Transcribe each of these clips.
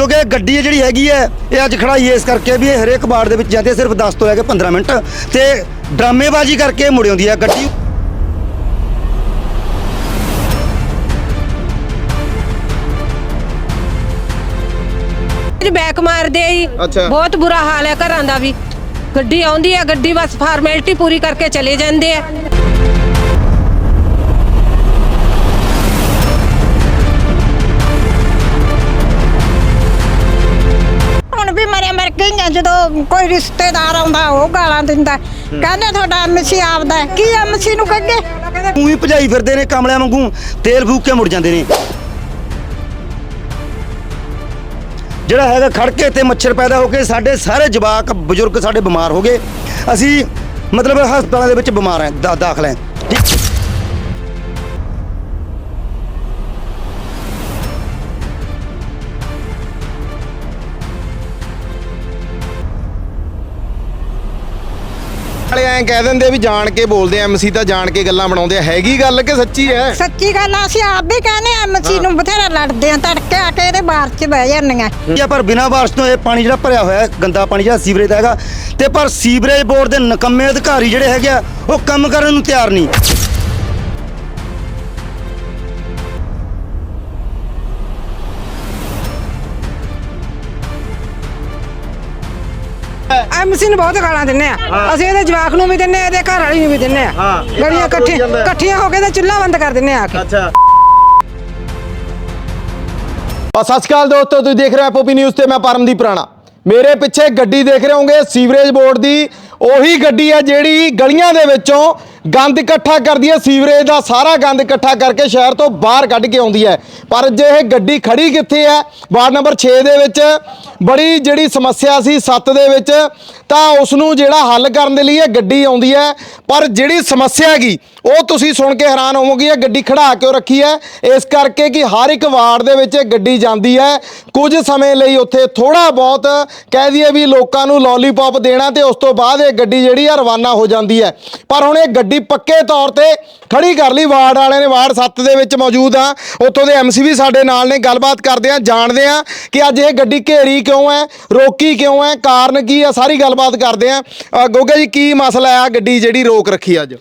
ਕਿਉਂਕਿ ਇਹ ਗੱਡੀ ਹੈ ਜਿਹੜੀ ਹੈਗੀ ਹੈ ਇਹ ਅੱਜ ਖੜਾਈ ਹੈ ਇਸ ਕਰਕੇ ਵੀ ਇਹ ਹਰੇਕ ਬਾੜ ਦੇ ਵਿੱਚ ਜਾਂਦੀ ਹੈ ਸਿਰਫ 10 ਤੋਂ ਲੈ ਕੇ 15 ਮਿੰਟ। ਤੇ ਡਰਾਮੇਬਾਜ਼ੀ ਕਰਕੇ ਮੁੜ ਆਉਂਦੀ ਹੈ ਗੱਡੀ। ਜੀ ਬੈਕ ਮਾਰਦੇ ਆ ਜੀ। ਅੱਛਾ। ਬਹੁਤ ਬੁਰਾ ਹਾਲ ਹੈ ਘਰਾਂ ਦਾ ਵੀ। ਗੱਡੀ ਆਉਂਦੀ ਹੈ ਗੱਡੀ ਬਸ ਫਾਰਮੈਲਿਟੀ ਪੂਰੀ ਕਰਕੇ ਚਲੇ ਜਾਂਦੇ ਆ। ਵੀ ਮਰੇ ਗਈਆਂ ਜਦੋਂ ਕੋਈ ਰਿਸ਼ਤੇਦਾਰ ਆਉਂਦਾ ਉਹ ਗਾਲਾਂ ਦਿੰਦਾ। ਕਹਿੰਦੇ ਤੁਹਾਡਾ ਐਮਸੀ ਆਪਦਾ ਹੈ। ਕੀ ਐਮਸੀ ਨੂੰ ਕਹਗੇ ਉਹੀ ਭਜਾਈ ਫਿਰਦੇ ਨੇ ਕਮਲਿਆਂ ਵਾਂਗੂ। ਤੇਲ ਫੂਕ ਕੇ ਮੁੜ ਜਾਂਦੇ ਨੇ। ਜਿਹੜਾ ਹੈਗਾ ਖੜਕੇ ਤੇ ਮੱਛਰ ਪੈਦਾ ਹੋ ਕੇ ਸਾਡੇ ਸਾਰੇ ਜਵਾਕ ਬਜ਼ੁਰਗ ਸਾਡੇ ਬਿਮਾਰ ਹੋ ਗਏ। ਅਸੀਂ ਮਤਲਬ ਹਸਪਤਾਲਾਂ ਦੇ ਵਿੱਚ ਬਿਮਾਰ ਹੈ ਦਾਖਲ ਹੈ। ਠੀਕ ਐਂ ਕਹਿ ਦਿੰਦੇ ਵੀ ਜਾਣ ਕੇ ਬੋਲਦੇ ਐਮਸੀ ਤਾਂ ਜਾਣ ਕੇ ਗੱਲਾਂ ਬਣਾਉਂਦੇ ਆ। ਹੈਗੀ ਗੱਲ ਕਿ ਸੱਚੀ ਹੈ ਸੱਚੀ ਗੱਲ ਆ, ਅਸੀਂ ਆਪ ਵੀ ਕਹਿੰਦੇ ਐਮਸੀ ਨੂੰ ਬਥੇਰਾ ਲੜਦੇ ਆ ਤੜਕੇ ਆ ਕੇ ਇਹਦੇ ਬਾਹਰ ਚ ਬਹਿ ਜਾਂਦੀਆਂ। ਜਾਂ ਪਰ ਬਿਨਾਂ ਬਾਰਿਸ਼ ਤੋਂ ਇਹ ਪਾਣੀ ਜਿਹੜਾ ਭਰਿਆ ਹੋਇਆ ਹੈ ਗੰਦਾ ਪਾਣੀ ਜਿਹੜਾ ਸੀਵਰੇਜ ਦਾ ਹੈਗਾ ਤੇ ਪਰ ਸੀਵਰੇਜ ਬੋਰਡ ਦੇ ਨਕੰਮੇ ਅਧਿਕਾਰੀ ਜਿਹੜੇ ਹੈਗੇ ਆ ਉਹ ਕੰਮ ਕਰਨ ਨੂੰ ਤਿਆਰ ਨਹੀਂ। ਐਮਸੀ ਨੂੰ ਬਹੁਤ ਗਾਲਾਂ ਦਿੰਨੇ ਆ। ਅਸੀਂ ਇਹਦੇ ਜਵਾਕ ਨੂੰ ਵੀ ਦਿੰਨੇ ਆ ਇਹਦੇ ਘਰ ਵਾਲੀ ਨੂੰ ਵੀ ਦਿੰਨੇ ਆ। ਗਲੀਆਂ ਇਕੱਠੀਆਂ। ਇਕੱਠੀਆਂ ਹੋ ਕੇ ਤੇ ਚੁੱਲ੍ਹਾ ਬੰਦ ਕਰ ਦਿੰਨੇ ਆ ਆ ਕੇ। ਅੱਛਾ। ਸਤਿ ਸ਼੍ਰੀ ਅਕਾਲ ਦੋਸਤੋ ਤੁਸੀਂ ਦੇਖ ਰਹੇ ਹੋ ਪੋਪੀ ਨਿਊਜ਼ ਤੇ ਮੈਂ ਪਰਮਦੀਪ ਰਾਣਾ। ਮੇਰੇ ਪਿੱਛੇ ਗੱਡੀ ਦੇਖ ਰਹੇ ਹੋਗੇ ਸੀਵਰੇਜ ਬੋਰਡ ਦੀ ਉਹੀ ਗੱਡੀ ਹੈ ਜਿਹੜੀ ਗਲੀਆਂ ਦੇ ਵਿੱਚੋਂ ਗੰਦ ਇਕੱਠਾ ਕਰਦੀ ਹੈ, ਸੀਵਰੇਜ ਦਾ ਸਾਰਾ ਗੰਦ ਇਕੱਠਾ ਕਰਕੇ ਸ਼ਹਿਰ ਤੋਂ ਬਾਹਰ ਕੱਢ ਕੇ ਆਉਂਦੀ ਹੈ। ਪਰ ਜੇ ਇਹ ਗੱਡੀ ਖੜੀ ਕਿੱਥੇ ਹੈ, ਵਾਰਡ ਨੰਬਰ 6 ਦੇ ਵਿੱਚ ਬੜੀ ਜਿਹੜੀ ਸਮੱਸਿਆ ਸੀ 7 ਦੇ ਵਿੱਚ, ਤਾਂ ਉਸ ਨੂੰ ਜਿਹੜਾ ਹੱਲ ਕਰਨ ਦੇ ਲਈ ਇਹ ਗੱਡੀ ਆਉਂਦੀ ਹੈ। ਪਰ ਜਿਹੜੀ ਸਮੱਸਿਆ ਹੈਗੀ, ਉਹ ਤੁਸੀਂ ਸੁਣ ਕੇ ਹੈਰਾਨ ਹੋਵੋਗੇ, ਇਹ ਗੱਡੀ ਖੜਾ ਕਿਉਂ ਰੱਖੀ ਹੈ? ਇਸ ਕਰਕੇ ਕਿ ਹਰ ਇੱਕ ਵਾਰਡ ਦੇ ਵਿੱਚ ਇਹ ਗੱਡੀ ਜਾਂਦੀ ਹੈ। ਕੁਝ ਸਮੇਂ ਲਈ ਉੱਥੇ ਥੋੜਾ ਬਹੁਤ ਕਹਿ ਦਈਏ ਵੀ ਲੋਕਾਂ ਨੂੰ ਲੋਲੀਪੌਪ ਦੇਣਾ ਤੇ ਉਸ ਤੋਂ ਬਾਅਦ ਇਹ ਗੱਡੀ ਜਿਹੜੀ ਆ ਰਵਾਨਾ ਹੋ ਜਾਂਦੀ ਹੈ। ਪਰ ਹੁਣ ਇਹ ਗੱਡੀ ਗੱਡੀ ਪੱਕੇ ਤੌਰ ਤੇ ਖੜੀ ਕਰ ਲਈ। ਵਾਰਡ ਵਾਲਿਆਂ ਨੇ ਵਾਰਡ 7 ਦੇ ਵਿੱਚ ਮੌਜੂਦ ਆ। ਉੱਥੋਂ ਦੇ ਐਮਸੀ ਵੀ ਸਾਡੇ ਨਾਲ ਨੇ, ਗੱਲਬਾਤ ਕਰਦੇ ਆ, ਜਾਣਦੇ ਆ ਕਿ ਅੱਜ ਇਹ ਗੱਡੀ ਘੇਰੀ ਕਿਉਂ ਹੈ, ਰੋਕੀ ਕਿਉਂ ਹੈ, ਕਾਰਨ ਕੀ ਆ, ਸਾਰੀ ਗੱਲਬਾਤ ਕਰਦੇ ਆ। ਗੋਗਾ ਜੀ, ਕੀ ਮਸਲਾ ਆ ਗੱਡੀ ਜਿਹੜੀ ਰੋਕ ਰੱਖੀ ਅੱਜ?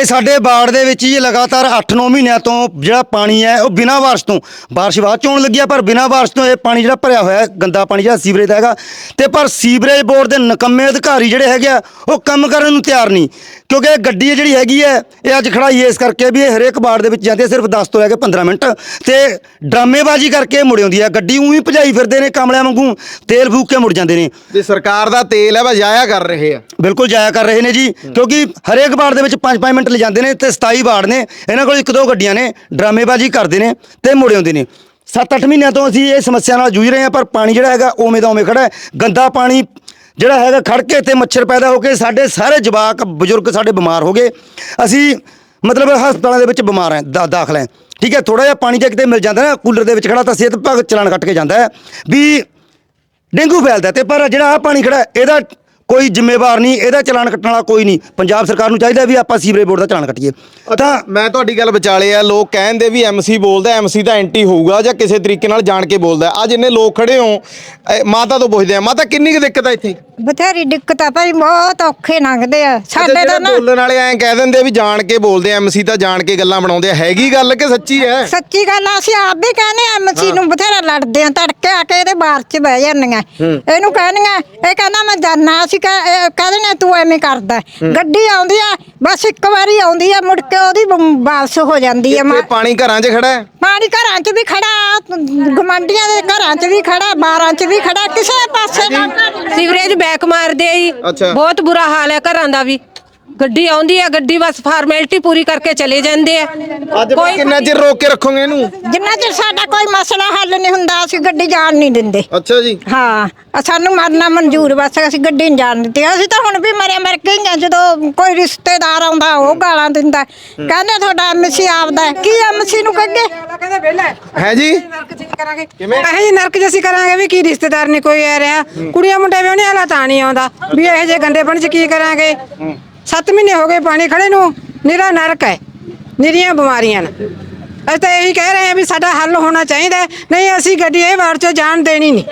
ਇਹ ਸਾਡੇ ਬਾੜ ਦੇ ਵਿੱਚ ਹੀ ਲਗਾਤਾਰ 8-9 ਮਹੀਨਿਆਂ ਤੋਂ ਜਿਹੜਾ ਪਾਣੀ ਹੈ ਉਹ ਬਿਨਾਂ ਬਾਰਿਸ਼ ਤੋਂ ਬਾਰਿਸ਼ ਬਾਅਦ ਚ ਆਉਣ ਲੱਗੀ ਆ ਪਰ ਬਿਨਾਂ ਬਾਰਿਸ਼ ਤੋਂ ਇਹ ਪਾਣੀ ਜਿਹੜਾ ਭਰਿਆ ਹੋਇਆ ਹੈ ਗੰਦਾ ਪਾਣੀ ਜਿਹੜਾ ਸੀਵਰੇਜ ਦਾ ਹੈਗਾ। ਤੇ ਪਰ ਸੀਵਰੇਜ ਬੋਰਡ ਦੇ ਨਕੰਮੇ ਅਧਿਕਾਰੀ ਜਿਹੜੇ ਹੈਗੇ ਆ ਉਹ ਕੰਮ ਕਰਨ ਨੂੰ ਤਿਆਰ ਨਹੀਂ। ਕਿਉਂਕਿ ਇਹ ਗੱਡੀ ਜਿਹੜੀ ਹੈਗੀ ਹੈ ਇਹ ਅੱਜ ਖੜਾਈ ਇਸ ਕਰਕੇ ਵੀ ਇਹ ਹਰੇਕ ਬਾੜ ਦੇ ਵਿੱਚ ਜਾਂਦੀ ਹੈ ਸਿਰਫ 10 ਤੋਂ ਲੈ ਕੇ 15 ਮਿੰਟ। ਤੇ ਡਰਾਮੇਬਾਜ਼ੀ ਕਰਕੇ ਮੁੜ ਆਉਂਦੀ ਹੈ। ਗੱਡੀ ਉਹੀ ਭਜਾਈ ਫਿਰਦੇ ਨੇ ਕਮਲਿਆਂ ਵਾਂਗੂ ਤੇਲ ਫੂਕ ਕੇ ਮੁੜ ਜਾਂਦੇ ਨੇ। ਤੇ ਸਰਕਾਰ ਦਾ ਤੇਲ ਹੈ ਵਾ ਜਾਇਆ ਕਰ ਰਹੇ ਆ। ਬਿਲਕੁਲ ਜਾਇਆ ਕਰ ਰਹੇ ਨੇ ਜੀ। ਕਿਉਂਕਿ ਹਰੇਕ ਵਾਰਡ ਦੇ ਵਿੱਚ 5-5 ਮਿੰਟ ਲੈ ਜਾਂਦੇ ਨੇ ਤੇ 27 ਵਾਰਡ ਨੇ, ਇਹਨਾਂ ਕੋਲ ਇੱਕ ਦੋ ਗੱਡੀਆਂ ਨੇ, ਡਰਾਮੇਬਾਜ਼ੀ ਕਰਦੇ ਨੇ ਤੇ ਮੁੜੇ ਆਉਂਦੇ ਨੇ। 7-8 ਮਹੀਨਿਆਂ ਤੋਂ ਅਸੀਂ ਇਹ ਸਮੱਸਿਆ ਨਾਲ ਜੂਝ ਰਹੇ ਹਾਂ, ਪਰ ਪਾਣੀ ਜਿਹੜਾ ਹੈਗਾ ਉਵੇਂ ਦਾ ਉਵੇਂ ਖੜਾ ਹੈ। ਗੰਦਾ ਪਾਣੀ ਜਿਹੜਾ ਹੈਗਾ ਖੜਕੇ ਤੇ ਮੱਛਰ ਪੈਦਾ ਹੋ ਕੇ ਸਾਡੇ ਸਾਰੇ ਜਵਾਕ, ਬਜ਼ੁਰਗ ਸਾਡੇ ਬਿਮਾਰ ਹੋ ਗਏ। ਅਸੀਂ ਮਤਲਬ ਹਸਪਤਾਲਾਂ ਦੇ ਵਿੱਚ ਬਿਮਾਰ ਹੈ, ਦਾ- ਦਾਖਲ ਹੈ। ਠੀਕ ਹੈ ਥੋੜਾ ਜਿਹਾ ਪਾਣੀ ਜੇ ਕਿਤੇ ਮਿਲ ਜਾਂਦਾ ਨਾ, ਕੂਲਰ ਦੇ ਵਿੱਚ ਖੜਾ ਤਾਂ ਸਿਹਤ ਵਿਭਾਗ ਚਲਾਨ ਕੱਟ ਕੇ ਜਾਂਦਾ ਹੈ ਵੀ ਡੇਂਗੂ ਫੈਲਦਾ ਤੇ ਪਰ ਜਿਹੜਾ ਆ ਪਾਣੀ ਖੜਾ ਇਹਦਾ ਕੋਈ ਜ਼ਿੰਮੇਵਾਰ ਨਹੀਂ ਇਹਦਾ ਚਲਾਨ ਕੱਟਣ ਵਾਲਾ ਕੋਈ ਨਹੀਂ। ਪੰਜਾਬ ਸਰਕਾਰ ਨੂੰ ਚਾਹੀਦਾ ਵੀ ਆਪਾਂ ਸੀਵਰੇਜ ਬੋਰਡ ਦਾ ਚਲਾਨ ਕੱਟੀਏ। ਤਾਂ ਮੈਂ ਤੁਹਾਡੀ ਗੱਲ ਵਿਚਾਲੇ ਆ ਲੋਕ ਕਹਿੰਦੇ ਵੀ ਐਮਸੀ ਬੋਲਦਾ ਐਮਸੀ ਤਾਂ ਐਂਟੀ ਹੋਊਗਾ ਜਾਂ ਕਿਸੇ ਤਰੀਕੇ ਨਾਲ ਜਾਣ ਕੇ ਬੋਲਦਾ। ਅੱਜ ਜਿੰਨੇ ਲੋਕ ਖੜੇ ਹੋ ਮਾਤਾ ਤੋਂ ਪੁੱਛਦੇ ਆ ਮਾਤਾ ਕਿੰਨੀ ਕੁ ਦਿੱਕਤ ਆ ਇੱਥੇ? ਬਥੇਰੀ ਦਿੱਕਤ ਆ ਭਾਈ ਬਹੁਤ ਔਖੇ ਲੰਘਦੇ ਆ। ਸਾਡੇ ਤਾਂ ਨਾ ਬੋਲਣ ਵਾਲੇ ਐਂ ਕਹਿ ਦਿੰਦੇ ਵੀ ਜਾਣ ਕੇ ਬੋਲਦੇ ਐਮਸੀ ਤਾਂ ਜਾਣ ਕੇ ਗੱਲਾਂ ਬਣਾਉਂਦੇ ਆ। ਹੈਗੀ ਗੱਲ ਕਿ ਸੱਚੀ ਹੈ ਸੱਚੀ ਗੱਲ ਆ, ਅਸੀਂ ਆਪ ਵੀ ਕਹਿੰਦੇ ਐਮਸੀ ਨੂੰ ਬਥੇਰਾ ਲੜਦੇ ਆ ਤੜਕੇ ਆ ਕੇ ਇਹਦੇ ਬਾਹਰ ਚ ਬਹਿ ਜਾਂਦੀਆਂ। ਇਹਨੂੰ ਕਹਿੰਦੀਆਂ ਇਹ ਕਹਿੰਦਾ ਮੈਂ ਜਾਨਾ ਅਸੀਂ ਕਹਿੰਦੇ ਤੂੰ ਐਵੇਂ ਕਰਦਾ। ਗੱਡੀ ਆਉਂਦੀ ਆ ਬਸ ਇੱਕ ਵਾਰੀ ਆਉਂਦੀ ਆ ਮੁੜ ਕੇ ਉਹਦੀ ਬ- ਵਾਪਸ ਹੋ ਜਾਂਦੀ ਆ। ਇੱਥੇ ਮਾ- ਪਾਣੀ ਘਰਾਂ 'ਚ ਖੜਾ ਹੈ ਪਾਣੀ ਘਰਾਂ 'ਚ ਵੀ ਖੜਾ ਗਮੰਡੀਆਂ ਦੇ ਘਰਾਂ 'ਚ ਵੀ ਖੜਾ ਬਾਰਾਂ 'ਚ ਵੀ ਖੜਾ ਕਿਸੇ ਪਾਸੇ ਨਾ ਸੀਵਰੇਜ ਬੈਕ ਮਾਰਦੇ ਆ ਜੀ ਅੱਛਾ। ਬਹੁਤ ਬੁਰਾ ਹਾਲ ਹੈ ਘਰਾਂ ਦਾ ਵੀ ਗੱਡੀ ਆਉਂਦੀ ਹੈ ਗੱਡੀ ਬਸ ਫਾਰਮੈਲਿਟੀ ਪੂਰੀ ਕਰਕੇ ਚਲੇ ਜਾਂਦੇ ਆ। ਅੱਜ ਫਿਰ ਕਿੰਨਾ ਚਿਰ ਰੋਕ ਕੇ ਰੱਖੋਗੇ ਇਹਨੂੰ? ਜਿੰਨਾ ਚਿਰ ਸਾਡਾ ਕੋਈ ਮਸਲਾ ਹੱਲ ਨਹੀਂ ਹੁੰਦਾ ਅਸੀਂ ਗੱਡੀ ਜਾਣ ਨਹੀਂ ਦਿੰਦੇ। ਅੱਛਾ ਜੀ। ਹਾਂ ਅ ਸਾਨੂੰ ਮਰਨਾ ਮਨਜ਼ੂਰ ਬਸ ਅਸੀਂ ਗੱਡੀ ਨਹੀਂ ਜਾਣ ਦਿੱਤੀ। ਅਸੀਂ ਤਾਂ ਹੁਣ ਵੀ ਮਰੇ ਮਰ ਗਈਆਂ ਜਦੋਂ ਕੋਈ ਰਿਸ਼ਤੇਦਾਰ ਆਉਂਦਾ ਉਹ ਗਾਲਾਂ ਦਿੰਦਾ। ਕਹਿੰਦੇ ਤੁਹਾਡਾ ਐਮਸੀ ਆਪਦਾ ਹੈ। ਕੀ ਐਮਸੀ ਨੂੰ ਕਹਗੇ? ਕਹਿੰਦੇ ਵਿਹਲਾ ਹੈ। ਹੈ ਜੀ ਨਰਕ ਚ ਕਰਾਂਗੇ। ਜੀ ਨਰਕ ਅਸੀਂ ਕਰਾਂਗੇ ਵੀ ਕੀ ਰਿਸ਼ਤੇਦਾਰ ਨਹੀਂ ਕੋਈ ਆ ਰਿਹਾ। ਕੁੜੀਆਂ ਮੁੰਡੇ ਵੀ ਉਹਨੇ ਹਾਲਾ ਤਾਂ ਨਹੀਂ ਆਉਂਦਾ। ਵੀ ਇਹੋ ਜਿਹੇ ਗੰਦੇ ਪਾਣੀ ਚ ਕੀ ਕਰਾਂਗੇ? 7 ਮਹੀਨੇ ਹੋ ਗਏ ਪਾਣੀ ਖੜੇ ਨੂੰ ਨਿਰਾ ਨਰਕ ਹੈ ਨਿਰੀਆਂ ਬਿਮਾਰੀਆਂ ਨੇ। ਅਸੀਂ ਤਾਂ ਇਹੀ ਕਹਿ ਰਹੇ ਹਾਂ ਵੀ ਸਾਡਾ ਹੱਲ ਹੋਣਾ ਚਾਹੀਦਾ ਹੈ। ਨਹੀਂ ਅਸੀਂ ਗੱਡੀ ਇਹ ਵਾਰ ਚੋਂ ਜਾਣ ਦੇਣੀ ਨਹੀਂ।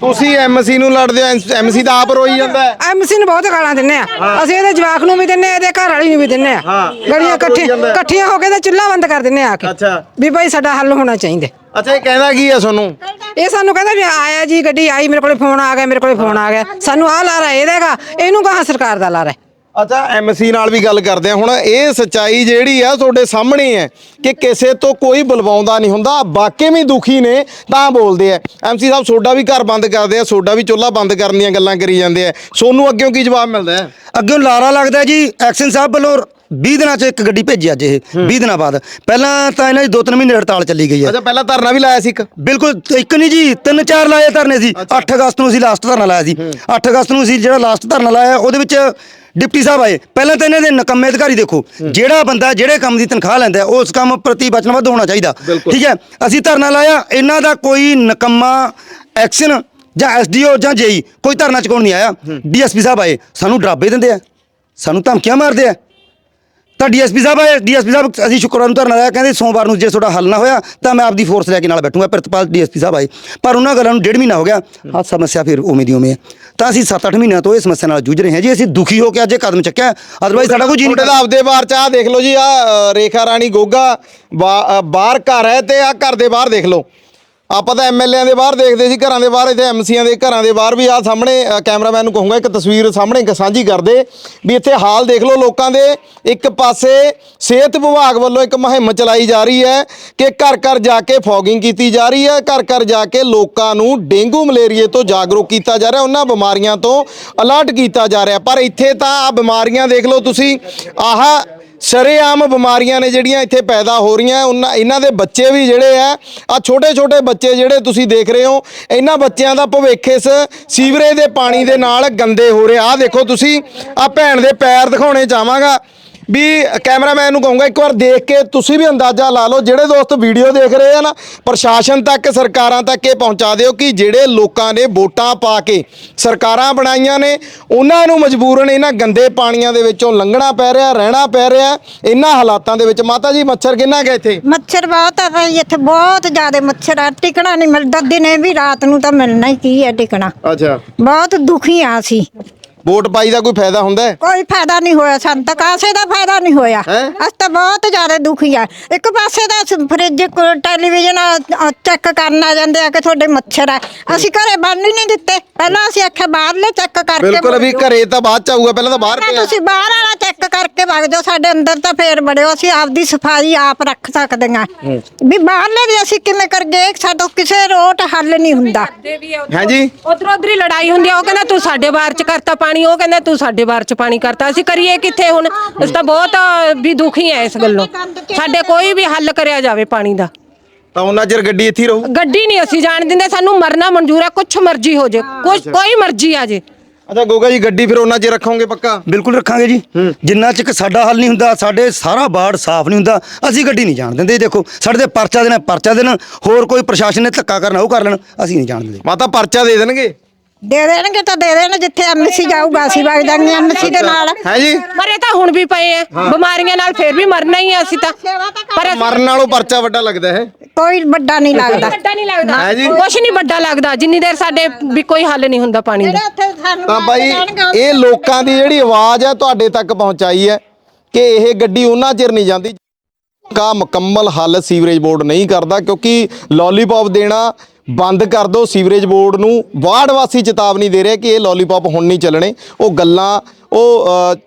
ਤੁਸੀਂ ਐਮਸੀ ਨੂੰ ਲੜਦੇ ਹੋ ਐਮਸੀ ਤਾਂ ਆਪ ਰੋਈ ਜਾਂਦਾ ਹੈ। ਐਮਸੀ ਨੂੰ ਬਹੁਤ ਗਾਲਾਂ ਦਿੰਨੇ ਆ ਅਸੀਂ ਇਹਦੇ ਜਵਾਕ ਨੂੰ ਵੀ ਦਿੰਨੇ ਆ ਇਹਦੇ ਘਰ ਵਾਲੀ ਨੂੰ ਵੀ ਦਿੰਨੇ ਆ ਹਾਂ, ਇਹ ਆਪ ਰੋਈ ਇਕੱਠੀਆਂ ਜਾਂਦਾ ਹੈ। ਇਕੱਠੀਆਂ ਹੋ ਕੇ ਤਾਂ ਚੁੱਲ੍ਹਾ ਬੰਦ ਕਰ ਦਿੰਨੇ ਆ ਆ ਕੇ। ਅੱਛਾ। ਵੀ ਭਾਈ ਸਾਡਾ ਹੱਲ ਹੋਣਾ ਚਾਹੀਦਾ ਅੱਛਾ ਇਹ ਕਹਿੰਦਾ ਕੀ ਹੈ ਤੁਹਾਨੂੰ? ਇਹ ਸਾਨੂੰ ਕਹਿੰਦਾ ਵੀ ਆਇਆ ਜੀ ਗੱਡੀ ਆਈ ਮੇਰੇ ਕੋਲੇ ਫੋਨ ਆ ਗਿਆ ਮੇਰੇ ਕੋਲੇ ਫੋਨ ਆ ਗਿਆ। ਸਾਨੂੰ ਆਹ ਲਾਰਾ ਇਹਦੇਗਾ ਇਹਨੂੰ ਕਹਾਂ ਸਰਕਾਰ ਦਾ ਲਾਰਾ ਹੈ। ਅੱਛਾ ਐਮਸੀ ਨਾਲ ਵੀ ਗੱਲ ਕਰਦੇ ਆ ਹੁਣ ਇਹ ਸਚਾਈ ਜਿਹੜੀ ਆ, ਤੁਹਾਡੇ ਸਾਹਮਣੇ ਹੈ ਕਿ ਕਿਸੇ ਤੋਂ ਕੋਈ ਬੁਲਵਾਉਂਦਾ ਨਹੀਂ ਹੁੰਦਾ। ਬਾਕੀ ਵੀ ਦੁਖੀ ਨੇ, ਤਾਂ ਬੋਲਦੇ ਆ। ਐਮਸੀ ਸਾਹਿਬ, ਸੋਡਾ ਵੀ ਘਰ ਬੰਦ ਕਰਦੇ ਆ, ਸੋਡਾ ਵੀ ਚੁੱਲ੍ਹਾ ਬੰਦ ਕਰਨ ਦੀਆਂ ਗੱਲਾਂ ਕਰੀ ਜਾਂਦੇ ਆ। ਸੋਨੂੰ ਅੱਗਿਓਂ ਕੀ ਜਵਾਬ ਮਿਲਦਾ ਹੈ? ਅੱਗੇ ਲਾਰਾ ਲੱਗਦਾ ਜੀ, ਐਕਸ਼ਨ ਸਾਹਿਬ ਵੱਲੋਂ 20 ਦਿਨਾਂ 'ਚ ਇੱਕ ਗੱਡੀ ਭੇਜੀ ਅੱਜ ਇਹ 20 ਦਿਨਾਂ ਬਾਅਦ। ਪਹਿਲਾਂ ਤਾਂ ਇਹਨਾਂ ਦੀ 2-3 ਮਹੀਨੇ ਹੜਤਾਲ ਚੱਲੀ ਗਈ ਹੈ। ਅੱਛਾ ਪਹਿਲਾਂ ਧਰਨਾ ਵੀ ਲਾਇਆ ਸੀ ਇੱਕ? ਬਿਲਕੁਲ ਇੱਕ ਨਹੀਂ ਜੀ ਤਿੰਨ ਚਾਰ ਲਾਏ ਧਰਨੇ ਸੀ। 8 ਅਗਸਤ ਨੂੰ ਅਸੀਂ ਲਾਸਟ ਧਰਨਾ ਲਾਇਆ ਸੀ। 8 ਅਗਸਤ ਨੂੰ ਅਸੀਂ ਜਿਹੜਾ ਲਾਸਟ ਧਰਨਾ ਲਾਇਆ ਉਹਦੇ ਵਿੱਚ ਡਿਪਟੀ ਸਾਹਿਬ ਆਏ। ਪਹਿਲਾਂ ਤਾਂ ਇਹਨਾਂ ਦੇ ਨਕੰਮੇ ਅਧਿਕਾਰੀ ਦੇਖੋ ਜਿਹੜਾ ਬੰਦਾ ਜਿਹੜੇ ਕੰਮ ਦੀ ਤਨਖਾਹ ਲੈਂਦਾ ਉਸ ਕੰਮ ਪ੍ਰਤੀ ਵਚਨਬੱਧ ਹੋਣਾ ਚਾਹੀਦਾ। ਠੀਕ ਹੈ? ਅਸੀਂ ਧਰਨਾ ਲਾਇਆ ਇਹਨਾਂ ਦਾ ਕੋਈ ਨਕੰਮਾ ਐਕਸ਼ਨ ਜਾਂ ਐਸਡੀਓ ਜਾਂ ਜੇਈ ਕੋਈ ਧਰਨਾ ਚੁਕਾਉਣ ਨਹੀਂ ਆਇਆ। ਡੀਐਸਪੀ ਸਾਹਿਬ ਆਏ। ਸਾਨੂੰ ਡਰਾਬੇ ਦਿੰਦੇ ਆ। ਸਾਨੂੰ ਧਮਕੀਆਂ ਮਾਰਦੇ ਆ। ਤਾਂ ਡੀਐਸਪੀ ਸਾਹਿਬ ਆਏ ਡੀਐਸਪੀ ਸਾਹਿਬ, ਅਸੀਂ ਸ਼ੁੱਕਰਵਾਰ ਨੂੰ ਧਰਨਾ ਲਾਇਆ, ਕਹਿੰਦੇ ਸੋਮਵਾਰ ਨੂੰ ਜੇ ਤੁਹਾਡਾ ਹੱਲ ਨਾ ਹੋਇਆ, ਤਾਂ ਮੈਂ ਆਪਦੀ ਫੋਰਸ ਲੈ ਕੇ ਨਾਲ ਬੈਠੂੰਗਾ, ਪ੍ਰਿਤਪਾਲ ਡੀਐਸਪੀ ਸਾਹਿਬ ਆਏ। ਪਰ ਉਹਨਾਂ ਗੱਲਾਂ ਨੂੰ ਡੇਢ ਮਹੀਨਾ ਹੋ ਗਿਆ, ਆਹ ਸਮੱਸਿਆ ਫਿਰ ਉਵੇਂ ਦੀ ਉਵੇਂ ਹੈ। ਤਾਂ ਅਸੀਂ 7-8 ਮਹੀਨਿਆਂ ਤੋਂ ਇਹ ਸਮੱਸਿਆ ਨਾਲ ਜੂਝ ਰਹੇ ਹਾਂ ਜੀ, ਅਸੀਂ ਦੁਖੀ ਹੋ ਕੇ ਅੱਜ ਇਹ ਕਦਮ ਚੱਕਿਆ। ਅਦਰਵਾਈਜ਼ ਸਾਡਾ ਕੋਈ ਜੀ ਨਹੀਂ ਤੁਹਾਡੇ ਆਪਦੇ ਬਾਹਰ ਚ ਆਹ ਦੇਖ ਲਓ ਜੀ ਆ ਰੇਖਾ ਰਾਣੀ ਗੋਗਾ ਬਾਹਰ ਘਰ ਹੈ ਤੇ ਆ ਘਰ ਦੇ ਬਾਹਰ ਦੇਖ ਲਓ। ਆਪਾਂ ਤਾਂ ਐਮਐਲਏਆਂ ਦੇ ਬਾਹਰ ਦੇਖਦੇ ਸੀ ਘਰਾਂ ਦੇ ਬਾਹਰ ਇੱਥੇ ਐਮਸੀਆਂ ਦੇ ਘਰਾਂ ਦੇ ਬਾਹਰ ਵੀ ਆ ਸਾਹਮਣੇ ਅ, ਕੈਮਰਾਮੈਨ ਨੂੰ ਕਹੂੰਗਾ ਇੱਕ ਤਸਵੀਰ ਸਾਹਮਣੇ ਇੱਕ ਸਾਂਝੀ ਕਰਦੇ ਵੀ ਇੱਥੇ ਹਾਲ ਦੇਖ ਲਓ ਲੋਕਾਂ ਦੇ। ਇੱਕ ਪਾਸੇ ਸਿਹਤ ਵਿਭਾਗ ਵੱਲੋਂ ਇੱਕ ਮੁਹਿੰਮ ਚਲਾਈ ਜਾ ਰਹੀ ਹੈ ਕਿ ਘਰ ਘਰ ਜਾ ਕੇ ਫੌਗਿੰਗ ਕੀਤੀ ਜਾ ਰਹੀ ਹੈ ਘਰ ਘਰ ਜਾ ਕੇ ਲੋਕਾਂ ਨੂੰ ਡੇਂਗੂ ਮਲੇਰੀਏ ਤੋਂ ਜਾਗਰੂਕ ਕੀਤਾ ਜਾ ਰਿਹਾ ਉਹਨਾਂ ਬਿਮਾਰੀਆਂ ਤੋਂ ਅਲਰਟ ਕੀਤਾ ਜਾ ਰਿਹਾ। ਪਰ ਇੱਥੇ ਤਾਂ ਆ ਬਿਮਾਰੀਆਂ ਦੇਖ ਲਓ ਤੁਸੀਂ ਆਹ ਸ਼ਰੇਆਮ ਬਿਮਾਰੀਆਂ ਨੇ ਜਿਹੜੀਆਂ ਇੱਥੇ ਪੈਦਾ ਹੋ ਰਹੀਆਂ, ਉਹਨਾਂ, ਇਹਨਾਂ ਦੇ ਬੱਚੇ ਵੀ ਜਿਹੜੇ ਆ ਆ ਛੋਟੇ ਛੋਟੇ ਬੱਚੇ ਜਿਹੜੇ ਤੁਸੀਂ ਦੇਖ ਰਹੇ ਹੋ, ਇਹਨਾਂ ਬੱਚਿਆਂ ਦਾ ਭਵਿੱਖ ਇਸ ਸੀਵਰੇਜ ਦੇ ਪਾਣੀ ਦੇ ਨਾਲ ਗੰਦੇ ਹੋ ਰਿਹਾ ਆ। ਦੇਖੋ ਤੁਸੀਂ ਆ ਭੈਣ ਦੇ ਪੈਰ ਦਿਖਾਉਣੇ ਚਾਹਾਂਗਾ। ਵੀ ਕੈਮਰਾਮੈਨ ਨੂੰ ਕਹੂੰਗਾ ਇੱਕ ਵਾਰ ਦੇਖ ਕੇ ਤੁਸੀਂ ਵੀ ਅੰਦਾਜ਼ਾ ਲਾ ਲਓ ਜਿਹੜੇ ਦੋਸਤ ਵੀਡੀਓ ਦੇਖ ਰਹੇ ਆ ਨਾ ਪ੍ਰਸ਼ਾਸਨ ਤੱਕ ਸਰਕਾਰਾਂ ਤੱਕ ਇਹ ਪਹੁੰਚਾ ਦਿਓ ਕਿ ਜਿਹੜੇ ਲੋਕਾਂ ਨੇ ਵੋਟਾਂ ਪਾ ਕੇ ਸਰਕਾਰਾਂ ਬਣਾਈਆਂ ਨੇ ਉਹਨਾਂ ਨੂੰ ਮਜਬੂਰਨ ਇਹਨਾਂ ਗੰਦੇ ਪਾਣੀਆਂ ਦੇ ਵਿੱਚੋਂ ਲੰਘਣਾ ਪੈ ਰਿਹਾ ਰਹਿਣਾ ਪੈ ਰਿਹਾ ਇਹਨਾਂ ਹਾਲਾਤਾਂ ਦੇ ਵਿੱਚ। ਮਾਤਾ ਜੀ ਮੱਛਰ ਕਿੰਨਾ ਗਏ ਇੱਥੇ? ਮੱਛਰ ਬਹੁਤ ਆ ਭਾਈ ਇੱਥੇ ਬਹੁਤ ਜ਼ਿਆਦਾ ਮੱਛਰ ਆ ਟਿਕਣਾ ਨਹੀਂ ਮਿਲਦਾ ਦਿਨੇ ਵੀ ਰਾਤ ਨੂੰ ਤਾਂ ਮਿਲਣਾ ਹੀ ਕੀ ਹੈ ਟਿਕਣਾ। ਅੱਛਾ। ਬਹੁਤ ਦੁਖੀ ਆ ਅਸੀਂ। ਵੋਟ ਪਾਈ ਦਾ ਕੋਈ ਫਾਇਦਾ ਹੁੰਦਾ ਹੈ? ਕੋਈ ਫਾਇਦਾ ਨਹੀਂ ਹੋਇਆ ਸਾਨੂੰ ਤਾਂ ਕਾਸੇ ਦਾ ਫਾਇਦਾ ਨਹੀਂ ਹੋਇਆ। ਹੈਂ? ਅਸੀਂ ਤਾਂ ਬਹੁਤ ਜ਼ਿਆਦਾ ਦੁਖੀ ਆ। ਇੱਕ ਪਾਸੇ ਦਾ ਸ- ਫਰਿੱਜ ਕੋ- ਟੈਲੀਵਿਜ਼ਨ ਚੈੱਕ ਕਰਨ ਆ ਜਾਂਦੇ ਆ ਕਿ ਤੁਹਾਡੇ ਮੱਛਰ ਆ। ਅਸੀਂ ਘਰੇ ਬੰਨ ਹੀ ਨਹੀਂ ਦਿੱਤੇ। ਪਹਿਲਾਂ ਅਸੀਂ ਆਖਿਆ ਬਾਹਰਲੇ ਚੈੱਕ ਕਰਕੇ ਬਿਲਕੁਲ ਵੀ ਘਰੇ ਤਾਂ ਬਾਅਦ ਚ ਆਊਗਾ ਪਹਿਲਾਂ ਤਾਂ ਬਾਹਰ ਪਿਆ ਤੁਸੀਂ ਬਾਹਰ ਵਾਲਾ ਚੈੱਕ ਕਰਕੇ ਵਗ ਜਾਓ ਸਾਡੇ ਅੰਦਰ ਤਾਂ ਫੇਰ ਬੜਿਓ ਅਸੀਂ ਆਪਦੀ ਸਫ਼ਾਈ ਆਪ ਰੱਖ ਸਕਦੇ ਹਾਂ। ਵੀ ਬਾਹਰਲੇ ਦੀ ਅਸੀਂ ਕਿਵੇਂ ਕਰਗੇ ਸਾਡਾ ਕਿਸੇ ਰੋਟ ਹੱਲ ਨਹੀਂ ਹੁੰਦਾ। ਹਾਂਜੀ। ਉਧਰ ਉਧਰ ਹੀ ਲੜਾਈ ਹੁੰਦੀ ਆ ਉਹ ਕਹਿੰਦਾ ਤੂੰ ਸਾਡੇ ਬਾਰ ਚ ਕਰਤਾ ਪਾਣੀ ਉਹ ਕਹਿੰਦਾ ਤੂੰ ਸਾਡੇ ਬਾਰ ਚ ਪਾਣੀ ਕਰਤਾ ਅਸੀਂ ਕਰੀਏ ਕਿੱਥੇ ਹੁਣ? ਅਸੀਂ ਤਾਂ ਬਹੁਤ ਵੀ ਦੁਖੀ ਆ ਇਸ ਗੱਲੋਂ। ਸਾਡੇ ਕੋਈ ਵੀ ਹੱਲ ਕਰਿਆ ਜਾਵੇ ਪਾਣੀ ਦਾ। ਤਾਂ ਉਹਨਾਂ ਚਿਰ ਗੱਡੀ ਇੱਥੇ ਹੀ ਰਹੂ? ਗੱਡੀ ਨਹੀਂ ਅਸੀਂ ਜਾਣ ਦਿੰਦੇ ਸਾਨੂੰ ਮਰਨਾ ਮਨਜ਼ੂਰ ਹੈ ਕੁਛ ਮਰਜ਼ੀ ਹੋ ਜੇ ਕੁਛ ਕੋਈ ਮਰਜ਼ੀ ਆ ਜੇ। ਅੱਛਾ ਗੋਗਾ ਜੀ ਗੱਡੀ ਫਿਰ ਉਹਨਾਂ ਚਿਰ ਰੱਖੋਗੇ ਪੱਕਾ? ਬਿਲਕੁਲ ਰੱਖਾਂਗੇ ਜੀ। ਜਿੰਨਾ ਚਿਰ ਸਾਡਾ ਹੱਲ ਨਹੀਂ ਹੁੰਦਾ ਸਾਡੇ ਸਾਰਾ ਬਾੜ ਸਾਫ਼ ਨਹੀਂ ਹੁੰਦਾ ਅਸੀਂ ਗੱਡੀ ਨਹੀਂ ਜਾਣ ਦਿੰਦੇ ਦੇਖੋ ਸਾਡੇ ਤੇ ਪਰਚਾ ਦੇਣਾ ਪਰਚਾ ਦੇਣਾ ਹੋਰ ਕੋਈ ਪ੍ਰਸ਼ਾਸਨ ਨੇ ਧੱਕਾ ਕਰਨਾ ਉਹ ਕਰ ਲੈਣ ਅਸੀਂ ਨਹੀਂ ਜਾਣ ਦਿੰਦੇ। ਮਾਤਾ ਪਰਚਾ ਦੇ ਦੇਣਗੇ? ਦੇ ਦੇਣਗੇ ਤਾਂ ਦੇ ਦੇਣ ਜਿੱਥੇ ਐਮਸੀ ਜਾਊਗਾ ਅਸੀਂ ਵਗ ਜਾਾਂਗੇ ਐਮਸੀ ਦੇ ਨਾਲ। ਹੈ ਜੀ ਮਰੇ ਤਾਂ ਹੁਣ ਵੀ ਪਏ ਆ। ਬਿਮਾਰੀਆਂ ਨਾਲ ਫੇਰ ਵੀ ਮਰਨਾ ਹੀ ਆ ਅਸੀਂ ਤਾਂ। ਪਰ ਮਰਨ ਨਾਲੋਂ ਪਰਚਾ ਵੱਡਾ ਲੱਗਦਾ ਹੈ ਕੋਈ ਵੱਡਾ ਨਹੀਂ ਲੱਗਦਾ। ਵੱਡਾ ਨਹੀਂ ਲੱਗਦਾ। ਹੈ ਜੀ। ਕੁਛ ਨਹੀਂ ਵੱਡਾ ਲੱਗਦਾ। ਜਿੰਨੀ ਦੇਰ ਸਾਡੇ ਵੀ ਕੋਈ ਹੱਲ ਨਹੀਂ ਹੁੰਦਾ ਪਾਣੀ ਦਾ। ਤਾਂ ਜਾਣਗੇ, ਇਹ ਲੋਕਾਂ ਦੀ ਜਿਹੜੀ ਆਵਾਜ਼ ਹੈ ਤੁਹਾਡੇ ਤੱਕ ਪਹੁੰਚਾਈ ਹੈ ਕਿ ਇਹ ਗੱਡੀ ਉਹਨਾਂ ਚਿਰ ਨਹੀਂ ਜਾਂਦੀ। ਕਾ ਮੁਕੰਮਲ ਹੱਲ ਸੀਵਰੇਜ ਬੋਰਡ ਨਹੀਂ ਕਰਦਾ ਕਿਉਂਕਿ ਲੋਲੀਪੌਪ ਦੇਣਾ ਬੰਦ ਕਰ ਦਿਓ ਸੀਵਰੇਜ ਬੋਰਡ ਨੂੰ ਵਾਰਡ ਵਾਸੀ ਚੇਤਾਵਨੀ ਦੇ ਰਿਹਾ ਕਿ ਇਹ ਲੋਲੀਪੌਪ ਹੁਣ ਨਹੀਂ ਚੱਲਣੇ। ਉਹ ਗੱਲਾਂ ਉਹ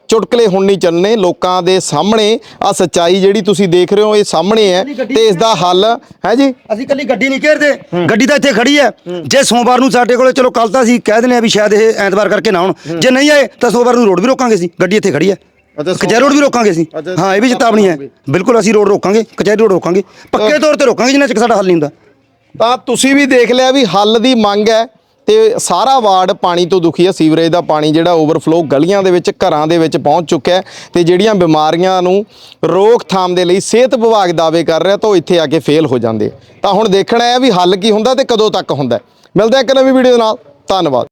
ਚੁਟਕਲੇ ਹੁਣ ਨਹੀਂ ਚੱਲਣੇ ਲੋਕਾਂ ਦੇ ਸਾਹਮਣੇ। ਆ ਸੱਚਾਈ ਜਿਹੜੀ ਤੁਸੀਂ ਦੇਖ ਰਹੇ ਹੋ ਇਹ ਸਾਹਮਣੇ ਹੈ ਤੇ ਇਸ ਦਾ ਹੱਲ ਹੈ ਜੀ? ਅਸੀਂ ਕੱਲੀ ਗੱਡੀ ਨਹੀਂ ਘੇਰਦੇ। ਗੱਡੀ ਤਾਂ ਇੱਥੇ ਖੜੀ ਹੈ। ਜੇ ਸੋਮਵਾਰ ਨੂੰ ਸਾਡੇ ਕੋਲੇ ਚਲੋ ਕੱਲ ਤਾਂ ਅਸੀਂ ਕਹਿ ਦਿੰਦੇ ਆ ਵੀ ਸ਼ਾਇਦ ਇਹ ਐਤਵਾਰ ਕਰਕੇ ਨਾ ਆਉਣ। ਜੇ ਨਹੀਂ ਆਏ ਤਾਂ ਸੋਮਵਾਰ ਨੂੰ ਰੋਡ ਵੀ ਰੋਕਾਂਗੇ ਅਸੀਂ। ਗੱਡੀ ਇੱਥੇ ਖੜੀ ਹੈ। ਕਚਹਿਰੀ ਰੋਡ ਵੀ ਰੋਕਾਂਗੇ ਅਸੀਂ। ਅੱਛਾ, ਹਾਂ ਇਹ ਵੀ ਚੇਤਾਵਨੀ ਹੈ। ਬਿਲਕੁਲ ਅਸੀਂ ਰੋਡ ਰੋਕਾਂਗੇ ਕਚਹਿਰੀ ਰੋਡ ਰੋਕਾਂਗੇ। ਪੱਕੇ ਤੌਰ ਤੇ ਰੋਕਾਂਗੇ ਜਿੰਨਾ ਚਿਰ ਸਾਡਾ ਹੱਲ ਨਹੀਂ ਹੁੰਦਾ। ਤਾਂ ਤੁਸੀਂ ਵੀ ਦੇਖ ਲਿਆ ਵੀ ਹੱਲ ਦੀ ਮੰਗ ਹੈ ਤੇ ਸਾਰਾ ਵਾਰਡ ਪਾਣੀ ਤੋਂ ਦੁਖੀ ਹੈ। ਸੀਵਰੇਜ ਦਾ ਪਾਣੀ ਜਿਹੜਾ ਓਵਰਫਲੋ ਗਲੀਆਂ ਦੇ ਵਿੱਚ, ਘਰਾਂ ਦੇ ਵਿੱਚ ਪਹੁੰਚ ਚੁੱਕਿਆ ਹੈ ਤੇ ਜਿਹੜੀਆਂ ਬਿਮਾਰੀਆਂ ਨੂੰ ਰੋਕਥਾਮ ਦੇ ਲਈ ਸਿਹਤ ਵਿਭਾਗ ਦਾਅਵੇ ਕਰ ਰਿਹਾ ਤਾਂ ਉਹ ਇੱਥੇ ਆ ਕੇ ਫੇਲ ਹੋ ਜਾਂਦੇ ਤਾਂ ਹੁਣ ਦੇਖਣਾ ਹੈ ਵੀ ਹੱਲ ਕੀ ਹੁੰਦਾ ਤੇ ਕਦੋਂ ਤੱਕ ਹੁੰਦਾ ਮਿਲਦਾ ਇੱਕ ਨਵੀਂ ਵੀਡੀਓ ਨਾਲ। ਧੰਨਵਾਦ।